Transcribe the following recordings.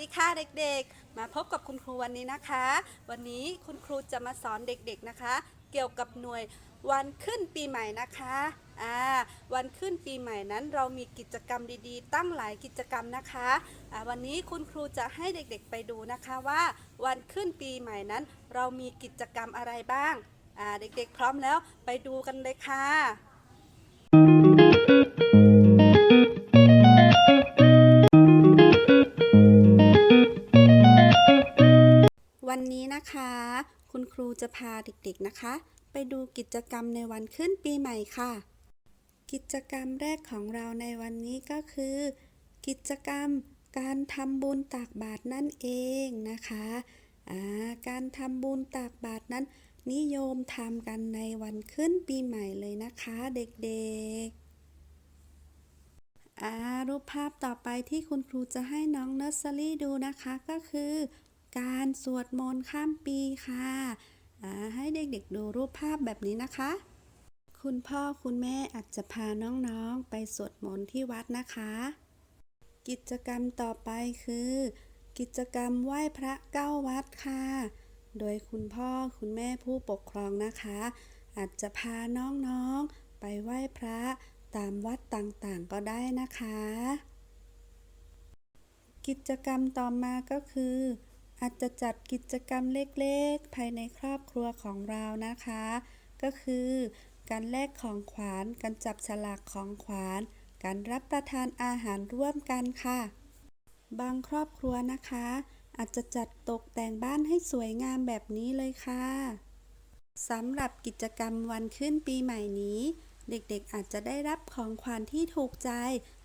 ดีค่ะเด็กๆ มาพบกับคุณครูวันนี้นะคะ วันนี้คุณครูจะมาสอนเด็กๆนะคะ เกี่ยวกับหน่วยวันขึ้นปีใหม่นะคะอ่าวันขึ้นปีใหม่นั้นเรามีกิจกรรมดีๆ ตั้งหลายกิจกรรมนะคะอ่าวันนี้คุณครูจะให้เด็กๆไปดูนะคะว่า วันขึ้นปีใหม่นั้น เรามีกิจกรรมอะไรบ้างอ่าเด็กๆ พร้อมแล้วไปดูกันเลยค่ะ นะคะ คุณครูจะพาเด็กๆนะคะ ไปดูกิจกรรมในวันขึ้นปีใหม่ค่ะ กิจกรรมแรกของเราในวันนี้ก็คือ กิจกรรมการทำบุญตักบาตรนั่นเองนะคะาการทำบุญตักบาตรนั้น นิยมทำกันในวันขึ้นปีใหม่เลยนะคะ เด็กๆรูปภาพต่อไปที่คุณครูจะให้น้องเนอร์เซอรี่ดูนะคะก็คือ การสวดมนต์ข้ามปีค่ะให้เด็กๆดูรูปภาพแบบนี้นะคะ คุณพ่อคุณแม่อาจจะพาน้องๆไปสวดมนต์ที่วัดนะคะ กิจกรรมต่อไปคือ กิจกรรมไหว้พระเก้าวัดค่ะ โดยคุณพ่อคุณแม่ผู้ปกครองนะคะ อาจจะพาน้องๆไปไหว้พระตามวัดต่างๆก็ได้นะคะ กิจกรรมต่อมาก็คือ อาจจะจัดกิจกรรมเล็กๆ ภายในครอบครัวของเรานะคะ ก็คือการแลกของขวัญการจับฉลากของขวัญการรับประทานอาหารร่วมกันค่ะ บางครอบครัวนะคะ อาจจะจัดตกแต่งบ้านให้สวยงามแบบนี้เลยค่ะสำหรับกิจกรรมวันขึ้นปีใหม่นี้ เด็กๆอาจจะได้รับของขวัญที่ถูกใจ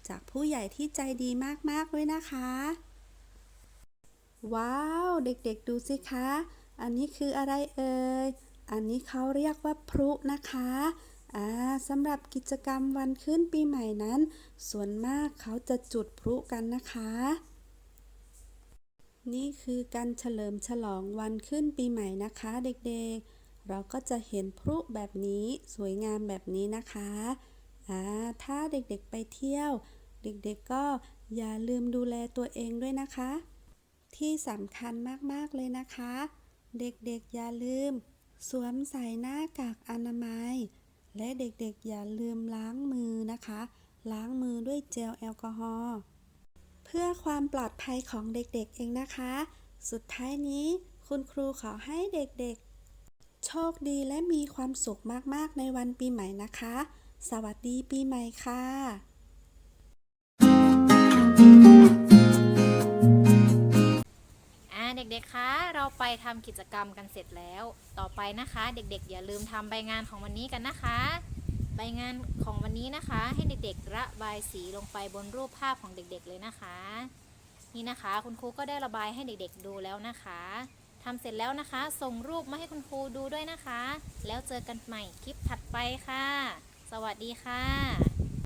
จากผู้ใหญ่ที่ใจดีมากๆด้วยนะคะ ว้าว เด็กๆดูสิคะ อันนี้คืออะไรเอ่ย อันนี้เขาเรียกว่าพลุนะคะอ่าสำหรับกิจกรรมวันขึ้นปีใหม่นั้น ส่วนมากเขาจะจุดพลุกันนะคะ นี่คือการเฉลิมฉลองวันขึ้นปีใหม่นะคะ เด็กๆ เราก็จะเห็นพลุแบบนี้สวยงามแบบนี้นะคะอ่าถ้าเด็กๆไปเที่ยว เด็กๆก็อย่าลืมดูแลตัวเองด้วยนะคะ ที่สำคัญมาก ๆ เลยนะคะ เด็ก ๆ อย่าลืม สวมใส่หน้ากากอนามัย และเด็ก ๆ อย่าลืมล้างมือนะคะ ล้างมือด้วยเจลแอลกอฮอล์ เพื่อความปลอดภัยของเด็ก ๆ เองนะคะ สุดท้ายนี้ คุณครูขอให้เด็ก ๆ โชคดีและมีความสุขมาก ๆ ในวันปีใหม่นะคะ สวัสดีปีใหม่ค่ะ ด็กๆ คะ เราไปทำกิจกรรมกันเสร็จแล้ว ต่อไปนะคะ เด็กๆ อย่าลืมทำใบงานของวันนี้กันนะคะ ใบงานของวันนี้นะคะ ให้เด็กๆ ระบายสีลงไปบนรูปภาพของเด็กๆ เลยนะคะ นี่นะคะ คุณครูก็ได้ระบายให้เด็กๆ ดูแล้วนะคะทำเสร็จแล้วนะคะ ส่งรูปมาให้คุณครูดูด้วยนะคะ แล้วเจอกันใหม่คลิปถัดไปค่ะ สวัสดีค่ะ